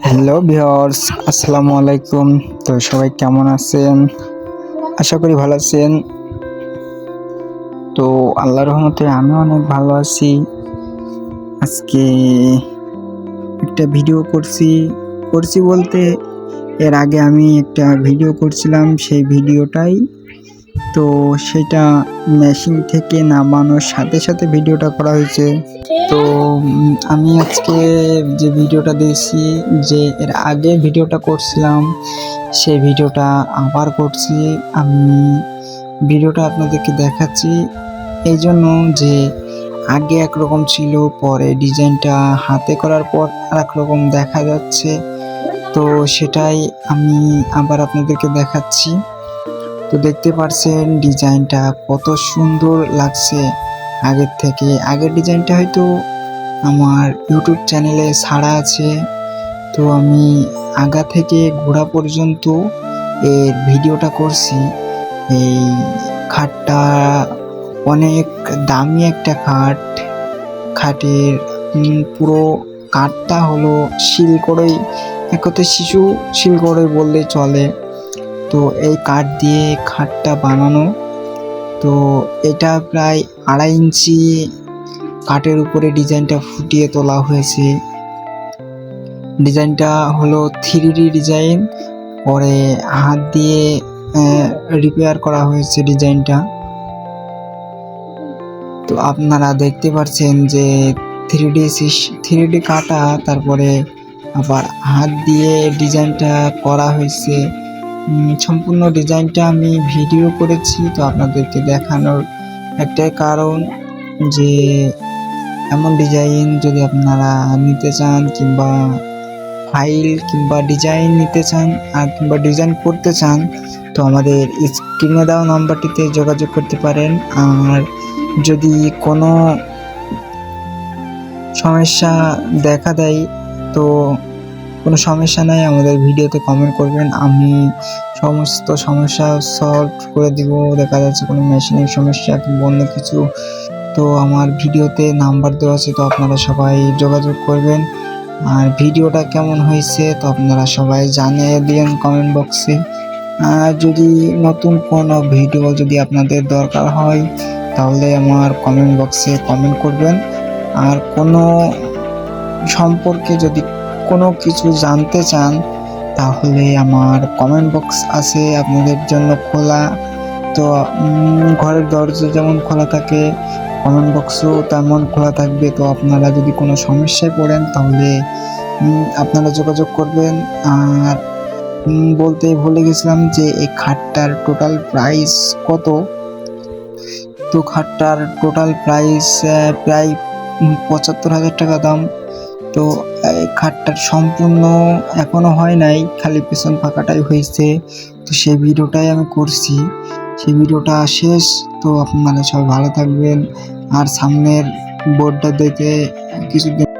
Hello viewers আসসালামু আলাইকুম তো সবাই কেমন আছেন? আশা করি ভালো আছেন। তো আল্লাহর রহমতে আমি অনেক ভালো আছি। আজকে একটা ভিডিও করছি। করছি বলতে এর আগে আমি একটা ভিডিও করছিলাম। সেই ভিডিওটাই তো সেটা মেশিন থেকে নামানোর সাথে সাথে ভিডিওটা করা হয়েছে। তো আমি আজকে যে ভিডিওটা দিয়েছি, যে এর আগে ভিডিওটা করছিলাম সেই ভিডিওটা আবার করছি। আমি ভিডিওটা আপনাদেরকে দেখাচ্ছি। এই জন্য যে আগে একরকম ছিল, পরে ডিজাইনটা হাতে করার পর আর রকম দেখা যাচ্ছে। তো সেটাই আমি আবার আপনাদেরকে দেখাচ্ছি। তো দেখতে পারছেন ডিজাইনটা কত সুন্দর লাগছে আগের থেকে। আগের ডিজাইনটা হয়তো আমার ইউটিউব চ্যানেলে ছাড়া আছে। তো আমি আগা থেকে গোড়া পর্যন্ত এর ভিডিওটা করছি। এই খাটটা অনেক দামি একটা খাট। খাটের পুরো কাঠটা হলো শিল করেই এক শিশু শিল করে বললে চলে। তো এই কাঠ দিয়ে খাটটা বানানো। তো এটা প্রায় আড়াই ইঞ্চি কাঠের উপরে ডিজাইনটা ফুটিয়ে তোলা হয়েছে। ডিজাইনটা হলো থ্রি ডি ডিজাইন। পরে হাত দিয়ে রিপেয়ার করা হয়েছে ডিজাইনটা। তো আপনারা দেখতে পাচ্ছেন যে থ্রি ডি থ্রি ডি কাটা, তারপরে আবার হাত দিয়ে ডিজাইনটা করা হয়েছে। সম্পূর্ণ ডিজাইনটা আমি ভিডিও করেছি, তো আপনাদেরকে দেখানোর একটাই কারণ যে এমন ডিজাইন যদি আপনারা নিতে চান কিংবা ফাইল কিংবা ডিজাইন নিতে চান আর কিংবা ডিজাইন করতে চান, তো আমাদের স্ক্রিনে দেওয়া নাম্বারটিতে যোগাযোগ করতে পারেন। আর যদি কোনো সমস্যা দেখা দেয়, তো কোনো সমস্যা নাই, আমাদের ভিডিওতে কমেন্ট করবেন, আমি সমস্ত সমস্যা সলভ করে দিব, দেখা যাচ্ছে কোনো মেশিনের সমস্যা কিংবা অন্য কিছু। তো আমার ভিডিওতে নাম্বার দেওয়া আছে, তো আপনারা সবাই যোগাযোগ করবেন। আর ভিডিওটা কেমন হয়েছে, তো আপনারা সবাই জানিয়ে দিন কমেন্ট বক্সে আর যদি নতুন কোনো ভিডিও যদি আপনাদের দরকার হয়, তাহলে আমার কমেন্ট বক্সে কমেন্ট করবেন। আর কোনো সম্পর্কে যদি কোনো কিছু জানতে চান, তাহলে আমার কমেন্ট বক্স আছে আপনাদের জন্য খোলা। তো ঘরের দরজা যেমন খোলা থাকে কমেন্ট বক্সও তেমন খোলা থাকবে। তো আপনারা যদি কোনো সমস্যায় পড়েন, তাহলে আপনারা যোগাযোগ করবেন। আর বলতে ভুলে গেছিলাম যে এই খাটটার টোটাল প্রাইস কত? তো খাটটার টোটাল প্রাইস প্রায় পঁচাত্তর হাজার টাকা দাম। তো, এই খাটটার সম্পূর্ণ এখনও হয় নাই, খালি পেছন ফাঁকাটাই হয়েছে। তো সেই ভিডিওটাই আমি করছি। সেই ভিডিওটা শেষ। তো আপনারা সবাই ভালো থাকবেন। আর সামনের বোর্ডটা দেখে কিছুদিন